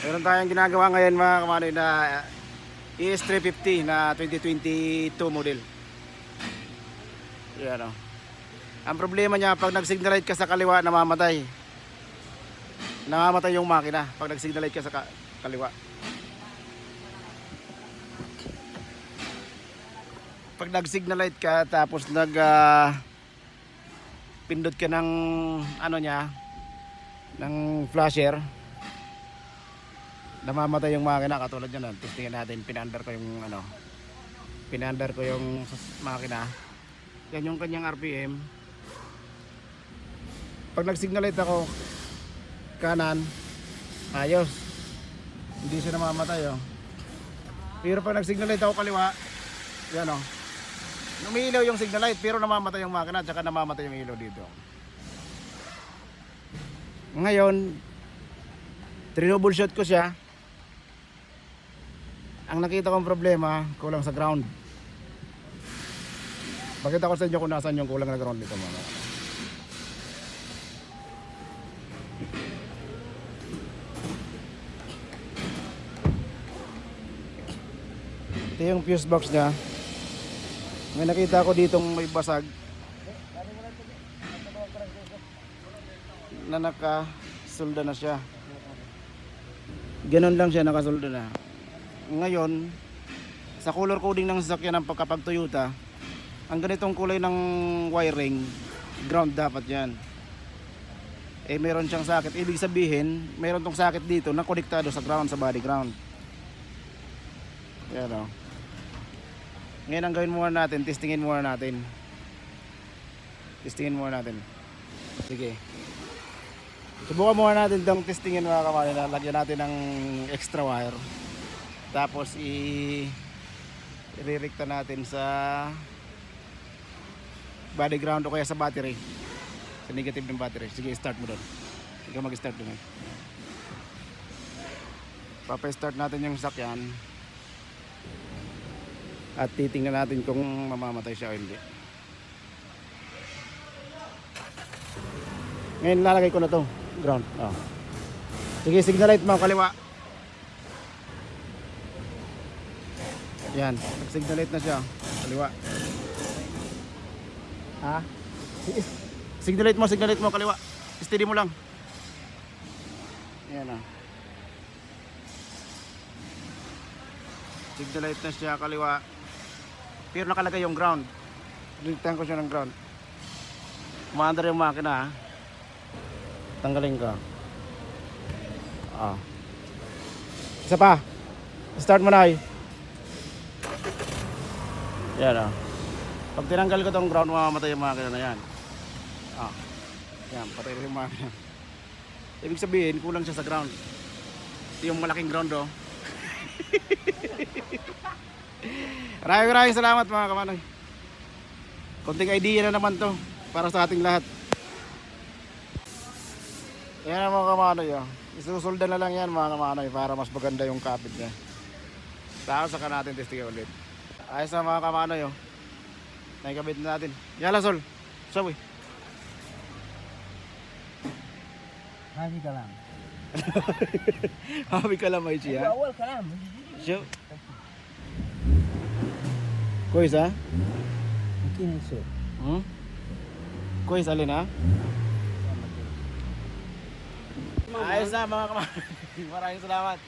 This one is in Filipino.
Meron tayong ginagawa ngayon mga kamanoy na ES350 na 2022 model. Yan o. Ang problema niya, pag nag-signal light ka sa kaliwa, namamatay. Namamatay yung makina pag nag-signal light ka sa ka- kaliwa. Pag nag-signal light ka, tapos nag... ah, pindot ka ng ano niya, ng flasher, namamatay yung makina katulad yan. Testingin natin, pinaandar ko yung ano, pinaandar ko yung makina. Yan yung kanyang RPM. Pag nag-signal ako, kanan, ayos. Hindi siya namamatay oh. Pero pag nag-signal ako kaliwa, yan oh. Umiilaw yung signal light pero namamatay yung makina at saka namamatay yung ilaw dito. Ngayon, troubleshoot ko siya. Ang nakita kong problema, kulang sa ground. Pakita ko sa inyo kung nasaan yung kulang na ground dito mga. Ito yung fuse box niya. May nakita ko ditong may basag na nakasulda na siya. Ganon lang siya nakasulda na. Ngayon, sa color coding ng sasakyan ng pagkapag Toyota, ang ganitong kulay ng wiring, ground dapat yan. Eh meron siyang sakit. Ibig sabihin, meron tong sakit dito na konektado sa ground, sa body ground. Yan o. Ngayon ang gawin muna natin, testingin muna natin. Testingin muna natin. Sige. Subukan muna natin itong testingin mga kamali lagyan natin ng extra wire. Tapos i iririkta natin sa body ground o kaya sa battery. Sa negative ng battery. Sige, start mo doon. Ikaw mag-start doon. eh. Papa-start natin yung sakyan. At titingnan natin kung mamamatay siya o hindi. Ngayon lalagay ko na to ground. Oh. Sige, signal light mo kaliwa. Yan, nag-signal light na siya. Kaliwa. Ha? Sige. Signal light mo, signal light mo kaliwa. Steady mo lang. Yan ah. Signal light na siya kaliwa. Pero nakalagay yung ground. Dinitan ko siya ng ground. Umaandar yung makina ha. Tanggalin ka. Ah. Isa pa. Start mo na ay. Yan ah. Pag tinanggal ko tong ground, mamamatay yung makina na yan. Ah. Yan, patay na yung makina. Ibig sabihin, kulang siya sa ground. Ito yung malaking ground oh. Maraming maraming salamat mga kamanoy. Konting idea na naman to para sa ating lahat. Yan ang mga kamanoy. Oh. Isusulda na lang yan mga kamanoy para mas maganda yung kapit niya. Tapos saka natin testing ulit. Ayos na mga kamanoy. Oh. Naikabit na natin. Yala sol. Sabi. Haji kalam. Habi ka lang may siya. Awal kalam. Siya. Kuis ha? Mungkin isu. Hmm? Kuis alin ha? Ayos na mga kamanoy. Maraming salamat.